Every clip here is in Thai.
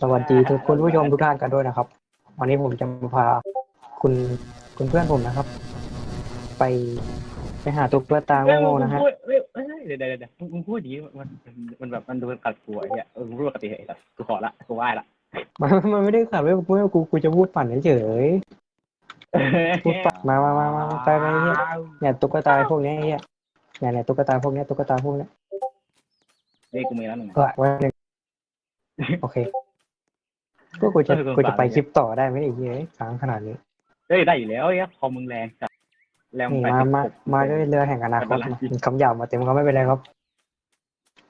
สวัสดีทุกคุณผู้ชมทุกท่านกันด้วยนะครับ วันนี้ผมจะมาพาคุณคุณเพื่อนผมนะครับ ไปไปหาตุ๊กตาเอ้ยมึโง่งๆนะฮะพูดเอ้ยเอ้ยเดี๋ยวเดี๋ยวเดี๋ยวมึงพูดดีมันมันมันแบบมันดูกัดกลัวไอ้เหี้ยเออมึงพูดปกติไอ้สัสกูขอละกูไหว้ละมันมันไม่ได้ขับไม่พูดกูกูจะพูดปั่นเฉยๆพูดปั่นมามามามามาไปไปเนี่ยเนี่ยตุ๊กตาพวกเนี้ยไอ้เนี่ยเนี่ยเนี่ยตุ๊กตาพวกเนี้ยตุ๊กตาพวกเนี้ยนี่กูมีแล้วหนึ่งก็ไว้หนึ่ง โอเคก็กูจะเออสงสาร กูจะไปคลิปต่อได้ไหมไอ้เหี้ยค้างขนาดนี้เฮ้ยได้อยู่แล้วไอ้เหี้ยพอมึงแรงจัดแรงนี่ไปมาสิบมาหกมาด้วยเรือแห่งอนาคตมาคำหยาบมาเต็มก็ไม่เป็นไรครับ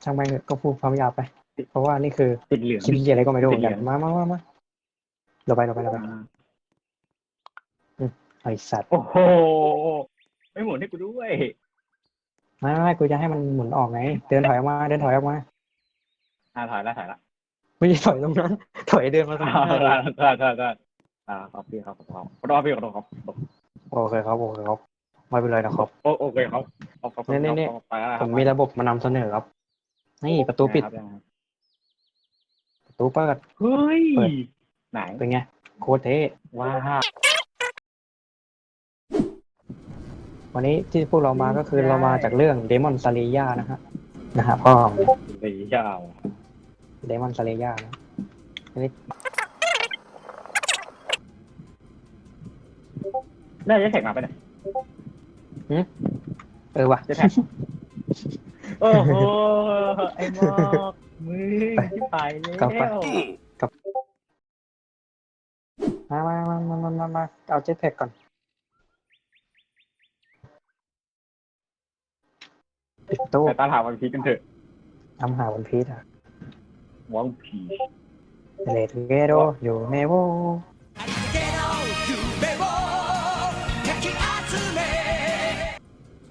ช่างแม่งเถอะก็พูดคำหยาบไป เพราะว่านี่คือติดเหลือง คลิปที่อะไรก็ไม่รู้เหมือนกันเป็นไงมามามามาเราไปเราไปเราไปไอสัตว์โอ้โห ไม่หมุนให้กูด้วยไม่ไม่ไม่กูจะให้มันหมุนออกไง เดินถอยออกมา เดินถอยออกมา อ่าถอยละถอยละ ไม่ใช่ถอยตรงนั้น ถอยเดินมาตรงอ่านั้นได้ได้ได้อ่าขอบพี่ครับขอบคุณขอโทษพี่ขอโทษครับโอเคครับโอเคครับไม่เป็นไรนะครับโอโอเคครับขอบคุณนี่นี่ไปแล้วคผรับมมีระบบมานำเสนอครับ นี่ประตูปิดครับประตูเปิดเฮ้ยเปิดไหนเป็นไงโคตรเท่ว้าววันนี้ที่พวกเรามาก็คือเรามาจากเรื่องเดมอนซาเลียนะฮะนะฮะพ่อสียาว เดมอนซาเลียนะอันนี้น่าจะแท็กมาไปไหนเออว่ะ จะแท็ก โอ้โห ไอ้หมอกมึงที่ไป แล้วมามามามามามามาเอาเจ็ตแพ็กก่อนปิดตู้แต่ตามหาวันพีชกันเถอะ ทำหาวันพีชอะ วังพีเลทเกโดอยู่เมโว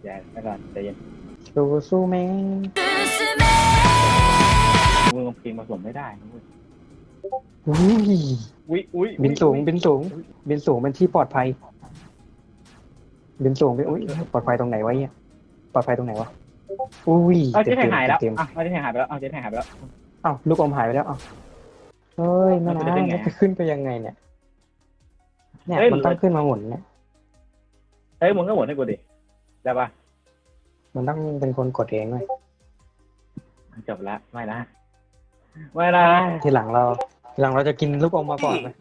แย่ไม่ก่อนใจเย็นซูซูเมมึงเอาเพลงมาส่งไม่ได้นะเว้ยอุ้ยอุ้ยอุ้ยบินสูงบินสูง บินสูงเป็นที่ปลอดภัย บินสูงไปอุ้ยปลอดภัยตรงไหนวะเนี่ยปลอดภัยตรงไหนวะอุ้ยเอาเจ๊แทงหายแล้วเต็มอะเอาเจ๊แทงหายไปแล้วเอาเจ๊แทงหายไปแล้วๆเอ้าลูกอมหายไปแล้วเอ้าเฮ้ยไม่มันนะจะขึ้นไงมันจะขึ้นไปยังไงเนี่ย เนี่ยเฮ้ย มันต้องขึ้นมาหมุนเนี่ยเฮ้ยมึงก็หมดให้กูดิ ได้ปะมันต้องเป็นคนกดเองเลยจบแล้วไม่นะ ไม่นะทีหลังเราทีหลังเราจะกินลูกอมมาก่อนเลย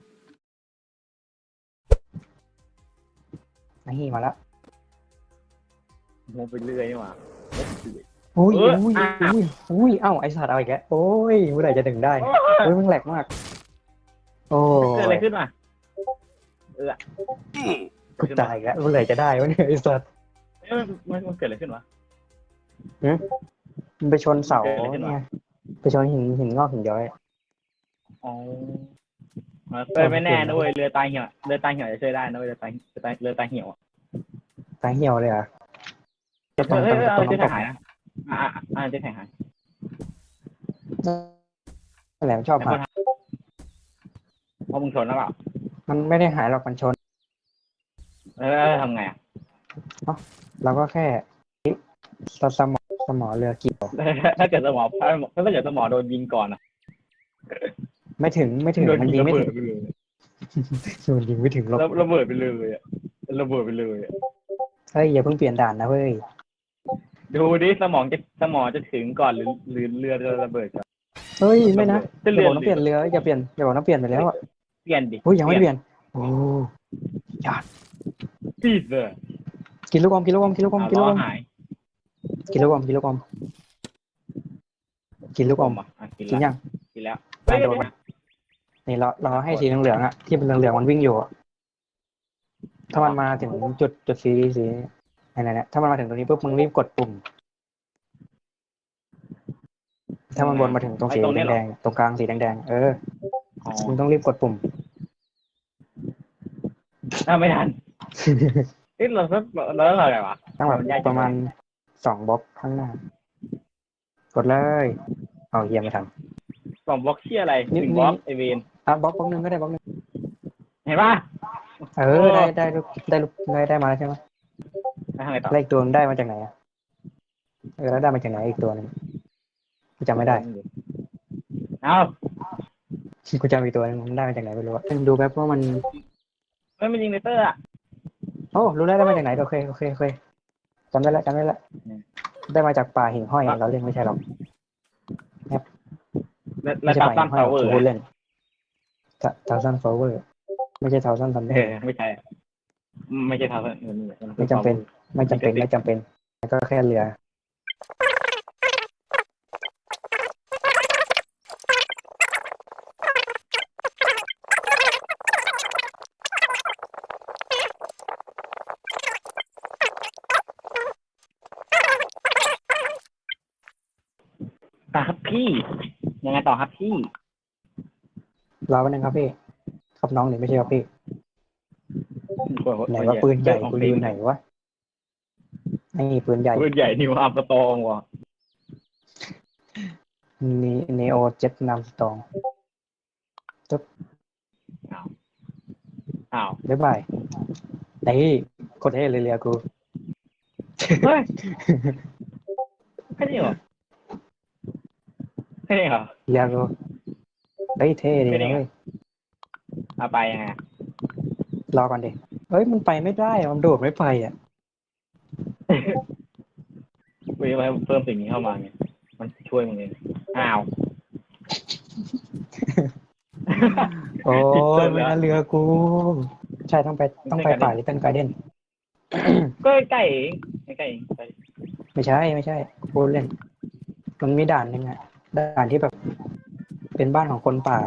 นี่มาแล้ว มึงไปเรื่อยนี่หว่า อุ้ยเอออุ้ยอะอุ้ยอุ้ยเอ้าไอสัตว์เอาอีกแล้วโอ้ยเมื่อไหร่จะดึงได้เฮ้ยมันแหลกมาก โอ้เกิดอะไรขึ้นมากูตายอีกแล้วเมื่อไหร่จะได้วะเนี่ยไอสัตว์เอ้ยมันมันเกิดอะไรขึ้นวะ มันไปชนเสาเกิดอะไรขึ้นวะ เนี่ยไปชนหินหินงอกหินย้อย อ๋อเออไม่แน่นะเว้ยเรือตายเหี่ยวเรือตายเหี่ยวจะช่วยได้นะเว้ยเรือตายเรือตายเรือตายเหี่ยวอะตายเหี่ยวเลยเหรอะจะเอต้องอเอต้องอเอาต้องเจ๊แทตงกหายนะ อ่าอ่าเจ๊แทงหายแหลมชอบหายเพราะมึงชนแล้วเปล่ามันไม่ได้หายหรอกมันชนเออทำไงอะเราก็แค่สสมอสมอเรือเกี่ยวถ้าเกิดสมอถ้าเกิดสมอโดนยิงก่อนอะ ไม่ถึงไม่ถึงโดนมันยิยิงงระไม่เบิถึดงไปเลยมันยิงไม่ถึงหรอกแล้วระเบิดไปเลยอะระเบิดไปเลยอะเฮ้ยอย่าเพิ่งเปลี่ยนด่านนะเว้ย ดูดิสมองจะสมองจะถึงก่อนหรือหรือเรือจะระเบิดก่อน เฮ้ยไม่นะจะอย่าเรือบอกต้องเปลี่ยนเรืออย่าเปลี่ยนอย่าบอกต้องเปลี่ยนไปแล้วอะเปลี่ยนดิอุ้ยยังไม่เปลี่ยนโอ้ปีดเลยกินลูกอมกินลูกอมกินลูกอมกินลูกอมหายกินลูกอมกินลูกอมกินลูกอมอะกินกินแล้วยังกินแล้วไม่โดนนี่เราเราให้สีเหลืองๆอะที่เป็นเหลืองๆมันวิ่งอยู่อะถ้ามันมาถึงจุดจุดสีสี อะไรเนี่ยถ้ามันมาถึงตรงนี้ปุ๊บมึงรีบกดปุ่ม ถ้ามันวนมาถึงตรงสีแดงๆตรงกลางสีแดงๆเอออ๋อมึงต้องรีบกดปุ่มอะไม่ทันเอ๊ะเราสักเราเท่าไหร่วะต้องแบบมันยากจัง ประมาณสองบล็อกข้างหน้า กดเลยเอาเยี่ยมไม่ทัน สองบล็อกเชี่ยอะไรนี่หนึ่งนี่บล็อกไอเวนอะบล็อกบล็อกหนึงก็ได้บล็อกหนึงเห็นป่ะเออ ได้ได้ลูกได้ลูกได้ได้มาแล้วใช่ไหม ไปทางไหนต่อแล้วอีกตัวนึงได้มาจากไหนอะเออแล้วได้มาจากไหนอีกตัวหนึงกูจำไม่ได้เอ้ากูจำอีกตัวหนึงมันได้มาจากไหนไม่รู้อะดูแป๊บว่ามัน เฮ้ยมันยิงเลเตอร์อะโอ้รู้แล้วได้มาจากไหนโอเคโอเคโอเคจำได้แล้วจำได้แล้วอืมได้มาจากป่าหิ่งห้อยเราเล่นไม่ใช่หรอกและไม่และใช่ตาป่าตั้หิ่งงห้อยพาวเวอร์กูเล่นทาวซันฟลเวอร์ไม่ใช่ทาวซันทันเดเอออร์ไม่ใช่ไม่ใช่ทาวเวอร์ไม่จำเป็น ไม่จำเป็นไม่จำเป็น ก็แค่เรือตาครับพี่ยังไงต่อครับพี่รอแป๊บนึงครับพี่ครับน้องหรือไม่ใช่ครับพี่ ไหนว่าปืนใหญ่กูอยู่ไหนวะไอ้ นี่ปืนใหญ่ปืนใหญ่นิวอัมสตองว่ะนีเนโอเจ็ตนำสตองอ้าวบ๊ายบายไอ้โคตรเท่เลยเรือกูเฮ้ยแค่นี้เหรอแค่นี้เหรอเรือกูเฮ้ยเท่ดีไม่ได้นะไงเว้ยเอาไปยังไงรอก่อนดิเฮ้ยมันไปไม่ได้อะมันโดดไม่ไปอะ เว้ยมาเพิ่มสิ่งนี้เข้ามาไงมันช่วยมึงเองอ้าว โอ้ผิดยเติมไม่แล้วน่าเรือกู ใช่ต้องไปต้องไปไม่ไกลป่าลิตเติ้ลการ์เด้นก็ใกล้เองใกล้เองไปไม่ใช่ไม่ใช่พูดเล่น มันมีด่านหนึงอะด่านที่แบบ เป็นบ้านของคนป่า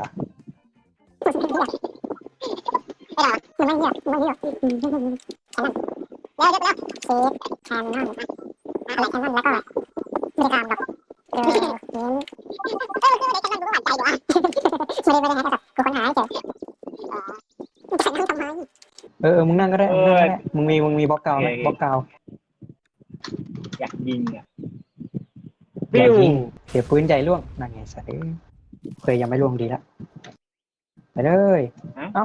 มันไม่เหี้ยมันไม่เหี้ยอืมแล้วแล้วแล้วเซ ฟแคนนอนอะไรแคนนอนแล้วก็ไม่ได้ตามหรอกเออเน้นเออคือในแคนนอนกูก็หวั่นใจอยู่อะไม่ได้ไม่ได้ให้แบบกูค้นหาให้เจออ๋อแคนนอนทำไมเออเออมึงนั่งก็ได้มึงนั่งก็ได้มึงมีมึงมีบล็อกกาวไหมบล็อกกาวอยากยิงอะอปิ้ย่าวยิงเดี๋ยวปืนใหญ่ล่วงนั่นไงสัตว์เอ้ยเคยยังไม่ล่วงดีละไปเลยโอ้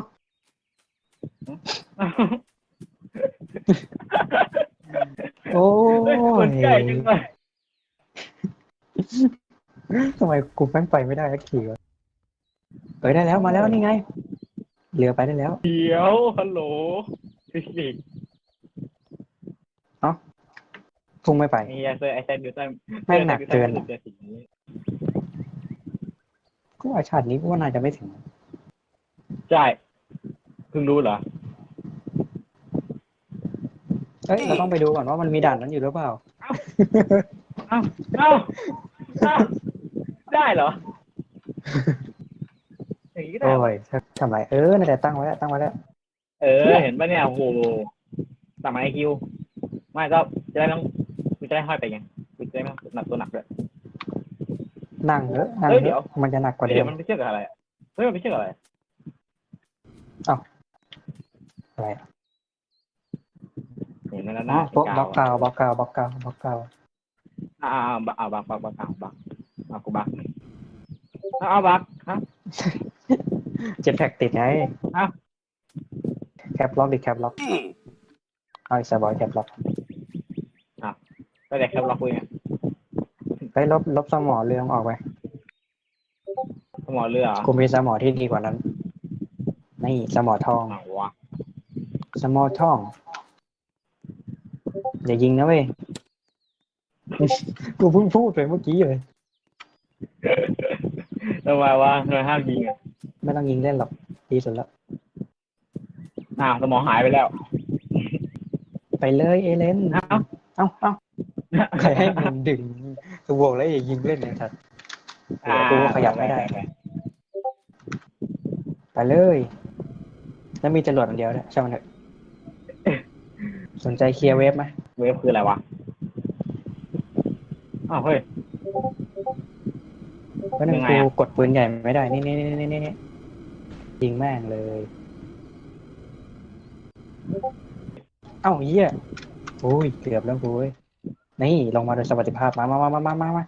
เฮ้ยคนยใกล้จังเลยทำไมกูแม่งไปไม่ได้สักทีวะเออได้แล้วมาแล้วนี่ไง เรือไปได้แล้ว เดี๋ยวฮัลโหลฟิสิกส์พุ่งไม่ไปไอ้เหี้ยเซอร์ไอแซนนิวตันแม่งหนักเกินเซอร์ไอแซนิวตันสิ่งนี้ก็ว่าชาตินี้กูว่าน่าจะไม่ถึงใช่เพิ่งรู้เหรอ เอ้ยเราต้องไปดูก่อนว่ามันมีด่านนั้นอยู่หรือเปล่า เอ้าเอ้าเอ้าได้เหรออย่างนี้ก็ได้โอ้เหรอยทำไรเออนั่นแหละตั้งไว้แล้วตั้งไว้แล้วเออ เห็นปะเนี่ยโอ้โหสมัยคิวไม่ก็จะได้ไม่ต้องกูจะได้ห้อยไปไงกูจะได้ไม่ต้องหนักตัวหนักด้วยนั่งเถอะนั่งเฮ้ยเถเดี๋ยวอะมันจะหนักกว่าเดิเดี๋ยมวมันไปเชื่อกับอะไรอะเฮ้ยมันไปเชื่อกับอะไร อะไรอะ เห็นแล้วอ๋อนะบล็อกบล็อกกาวบล็อกกาวบล็อกกาวบล็อกกาวอ่าเอาบักเอาบักบักบักเอาบักเอากูบักเอาเอาบักฮะเจ็ตแพ็กติดไงอ้าวแคปล็อกดิแคปล็อกเอาอีกสบอยแคปล็อกก็แต่แคปล็อกกูเนี่ยไปลบลบสมอเรืองออกไปสมอเรือเหรอกูมีสมอที่ดีกว่านั้น นี่สมอทองเอาวะสมอทอง อย่ายิงนะเว้ย กูเพิ่งพูดไปเมื่อกี้เลยทำไมวะทำไมห้ามยิงอะไม่ต้องยิงเล่นหรอกดีสุดแล้ว อ้าวสมองหายไปแล้ว ไปเลยเอเลนอ้าวเอ้าเอ้าใครให้มึงดึงกูบอกแล้วอย่ายิงเล่นเลยครับเดี๋ยวกูขยับไม่ได้ ไปเลย แล้วมีจรวดอันเดียวเนี่ยช่างมันเถอะสนใจเคลียร์เวฟไหม เวฟคืออะไรวะ อ้าวเฮ้ยเพราะนั่นยังไงกูอะ กดปืนใหญ่ไม่ได้ นี่นี่นี่นี่นี่ยิงแม่งเลย เอ้าเหี้ยโอ้ยเกือบแล้วกูเว้ยนี่ลงมาโดยสวัสดิภาพมามามามามามามา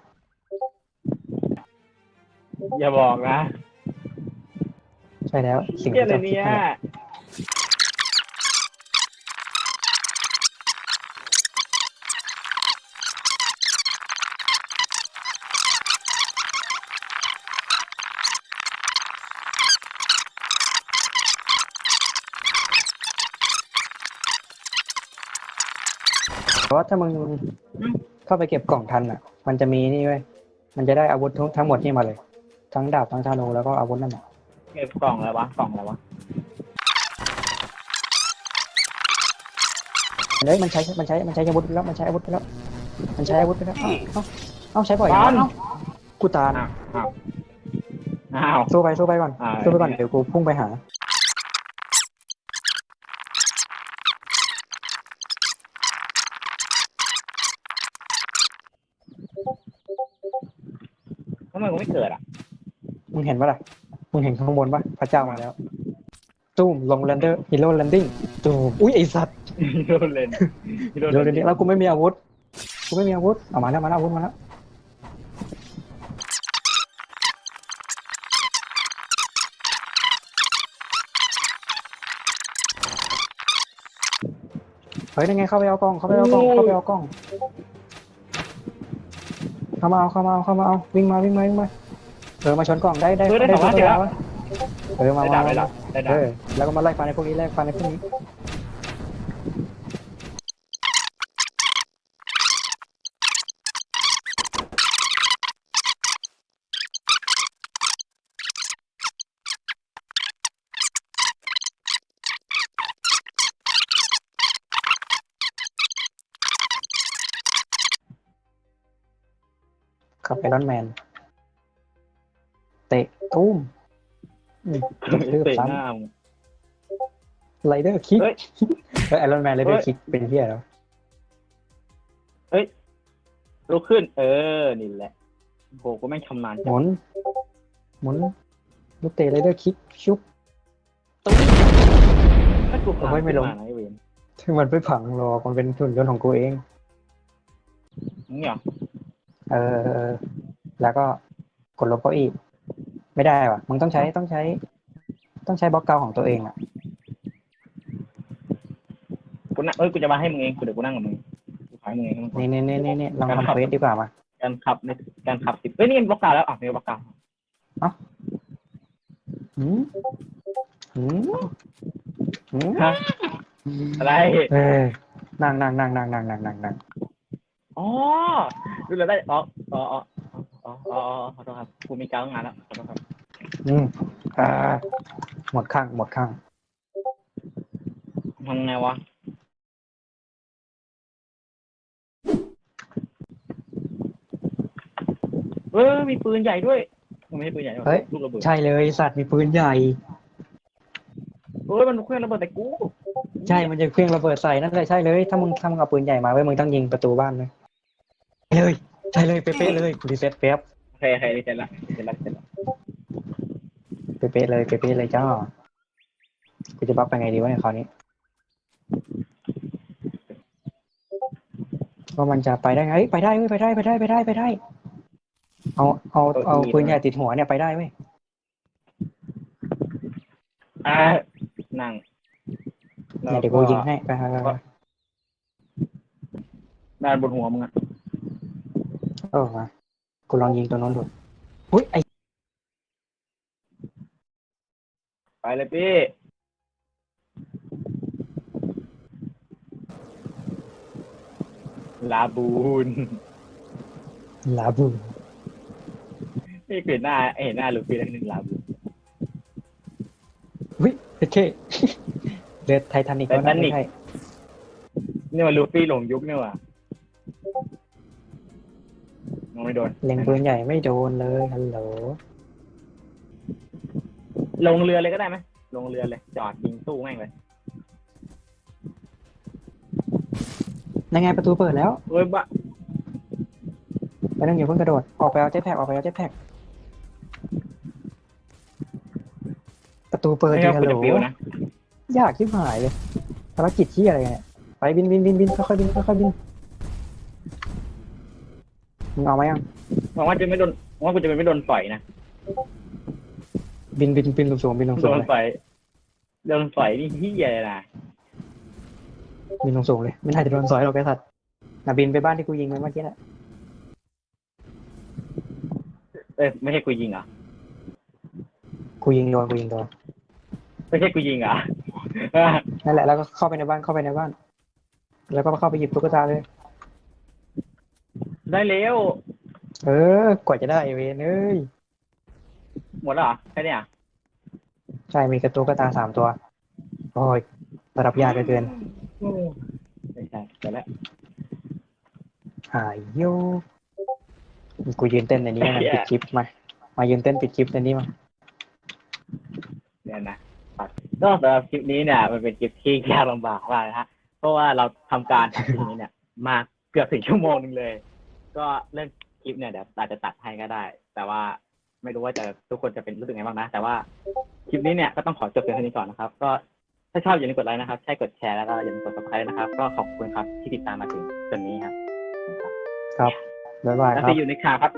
อย่าบอกนะใช่แล้วสิ่งเกี่ยที่อะไรต้องคิดเนี่ยนั่นแหละ เพราะว่าถ้ามึงเข้าไปเก็บกล่องทันอะ มันจะมีนี่เว้ยมันจะได้อาวุธทั้งทั้งหมดนี่มาเลย ทั้งดาบทั้งธนูแล้วก็อาวุธนั่นแหละเก็บกล่องอะไรวะกล่องอะไรวะเฮ้ยมันใช้มันใช้มันใช้อาวุธไปแล้วมันใช้อาวุธไปแล้ว มันใช้อาวุธไปแล้วเอ้าเอ้าเอ้าใช้บ่อยจังวะเอ้ากูตาลอ้าวอ้าวอ้าวสู้ไปสู้ไปก่อนอ่าสู้ไปก่อนเดี๋ยวกูพุ่งไปหา ทำไมกูไม่เกิดอะมึงเห็นปะล่ะ มึงเห็นข้างบนปะพระเจ้ามาแล้วตุ้มลงแลนเดอร์ฮีโร่แลนดิ้งตุ้มอุ้ยไอสัตว์โดนเลนโดนเดี๋ยวเลเดี๋ยวนนี้แล้วกูไม่มีอาวุธ กูไม่มีอาวุธเอามาแล้วมาแล้วอาวุธมาแล้ว เฮ้ยยังไงเข้าไปเอากล้อง เข้าไปเอากล้อง เข้าไปเอากล้อง เข้ามาเอาเข้ามาเอาเข้ามาเอาวิ่งมาวิ่งมาวิ่งมาเออมาชนกล่องได้ได้เออได้สองล้านได้เดี๋ยวเออมาได้มาดาบได้มาดาบได้ดาเอบอแล้วก็มาไล่ฟันในพวกนี้ไล่ฟันในพวกนี้ ขับไอรอนแมน เตะตุ้มอืมกระทืบเตะซ้หน้ามึงำไรเดอร์คิกเฮ้ยเออไอรอนแมนไรเดอเฮ้ร์ยคิกเป็นเที่ยแล้ว ลุกขึ้น เออ นี่แหละโหกูแม่งชำนาญหจังมุน หมุนลูกเตะไรเดอร์คิกชุบ ถ้ากูผ่านโอ้ยไม่ลงขึ้นานะไอ้เวนถึงมันไม่ผังหรอกมันเป็นหุ่นยนต์ของกูเอง มึงเหรอ เออเออ แล้วก็กดลบเก้าอี้ไม่ได้ว่ะมึงต้องใช้ต้องใช้ ต้องใช้บล็อกเกาของตัวเองอะกูนั่งเอ้ยกูจะมาให้มึงเองกูเดี๋ยวกูนั่งกับมึงกูขายมึงเองให้มึงก่อนนี่นี่นี่นี่นี่ลองทำเควสดีกว่ามาการขับในการขับสิบเอ้ยนี่บล็อกกาวแล้วอะนี่บล็อกกาวหืมหืมหืมฮะอะไรเออนั่งนั่งนั่งนั่งนั่งนั่งนั่งนั่งอ๋อ ดูแล้วได้อ๋ออ๋ออ๋ออ๋ออ๋อขอโทษครับกูมีกาวตั้งนานแล้วขอโทษครับอืมอ่าหมดข้างหมดข้างทำไงวะเออมีปืนใหญ่ด้วยมันไม่ใช่ปืนใหญ่หรอกเฮ้ย ลูกระเบิดใช่เลยสัตว์มีปืนใหญ่ เอ้ยมันเครื่องระเบิดแต่กูใช่มันจะเครื่องระเบิดใส่นั่นแหละใช่เลย ถ้ามึงถ้ามึงเอาปืนใหญ่มาไว้ยมึงต้องยิงประตูบ้านเลย เลยใช่เลยเป๊ะๆเลยกูรีเซ็ตแป๊บโอเคโอเคเสร็จละเสร็จละเสร็จละเป๊ะๆเลยเป๊ะๆเลยจ้ากูจะบัฟไปไงดีวะในยคราวนี้ว่ามันจะไปได้ไงเอ้ยไปได้เว้ยไปได้ไปได้ไปได้ไปได้ เอาเอาเอาปืนใหญ่ติดหัวเนี่ยไปได้เว้ยอ่านั่งเนี่ยเดี๋ยวกูยิงให้ไปไปไปไปด้านบนหัวมึงอะ เออมากูลองยิงตัวโน้นดูอุ้ยไอไปเลยพี่ ลาบูนลาบูนี่เปลี่ยนหน้าเห็นหน้าลูฟี่แล้วนึงลาบูนอุ้ยโอเคเรือไททานิกแล้วนะไม่ใช่ นี่มันลูฟี่หลงยุคนี่หว่ะ ไม่โดนเล็งปืนใหญ่ไม่โดนเลยฮัลโหลลงเรือเลยก็ได้ไหมลงเรือเลย จอดยิงสู้แม่งเลยยังไงประตูเปิดแล้วเฮ้ยบ้าไปนั่งอยู่เพิ่งกระโดด ออกไปเอาเจ็ตแพ็กออกไปเอาเจ็ตแพ็กประตูเปิดไม่ดีงั้นฮักูลโหลจะปิวนะยากชิบหายเลยภารกิจที่อะไรเนี่ยไปบินบินบินบินค่อยๆบินค่อยๆบิน มึงเอาไหมยังหวังว่าจะไม่โดนหวังว่ากูจะไม่โดนต่อยนะบินบินบินสูงๆบินโดสูงๆนเลยต่อยโดนต่อยนี่เฮียเลยนะบินสูงๆเลยไม่น่าจะโดนสอยหรอกไอ้สัตว์น่ะบินไปบ้านที่กูยิงไปเมื่อกี้แหละเอ้ยไม่ใช่กูยิงเหรอกูยิงโดนกูยิงโดนไม่ใช่กูยิงเหรอ นั่นแหละแล้วก็เข้าไปในบ้านเข้าไปในบ้าน แล้วก็เข้าไปหยิบตุ๊กตาเลย ได้เร็ว เออ กว่าจะได้ไอ้เวนเอ้ย หมดแล้วเหรอแค่เนี้ยใช่มีกระตุกกระตาสามตัว โอ้ยระดับยากเหลือเกิน ไม่ใช่เดี๋ยวแล้วหายโยกูยืนเต้นในนี้นะปิดคลิปมา มายืนเต้นปิดคลิปในนี้มา เนี่ยนะก็สำหรับคลิปนี้เนี่ย มันเป็นคลิปที่ยากลำบากมากนะฮะ เพราะว่าเราทำการทำคลิปนี้เนี่ย มาเกือบถึงชั่วโมงหนึงเลย ก็เรื่องคลิปเนี่ยเดี๋ยวอาจจะตัดให้ก็ได้ แต่ว่าไม่รู้ว่าจะทุกคนจะเป็นรู้สึกไงบ้างนะ แต่ว่าคลิปนี้เนี่ยก็ต้องขอจบเพียงเท่านี้ก่อนนะครับ ก็ถ้าชอบอย่าลืมกดไลค์นะครับ ใช่กดแชร์แล้วก็อย่าลืมกด subscribe นะครับ ก็ขอบคุณครับที่ติดตามมาถึงจนนี้ครับ ครับ บ๊ายบายแล้วครับที่อยู่ในข่าวครับ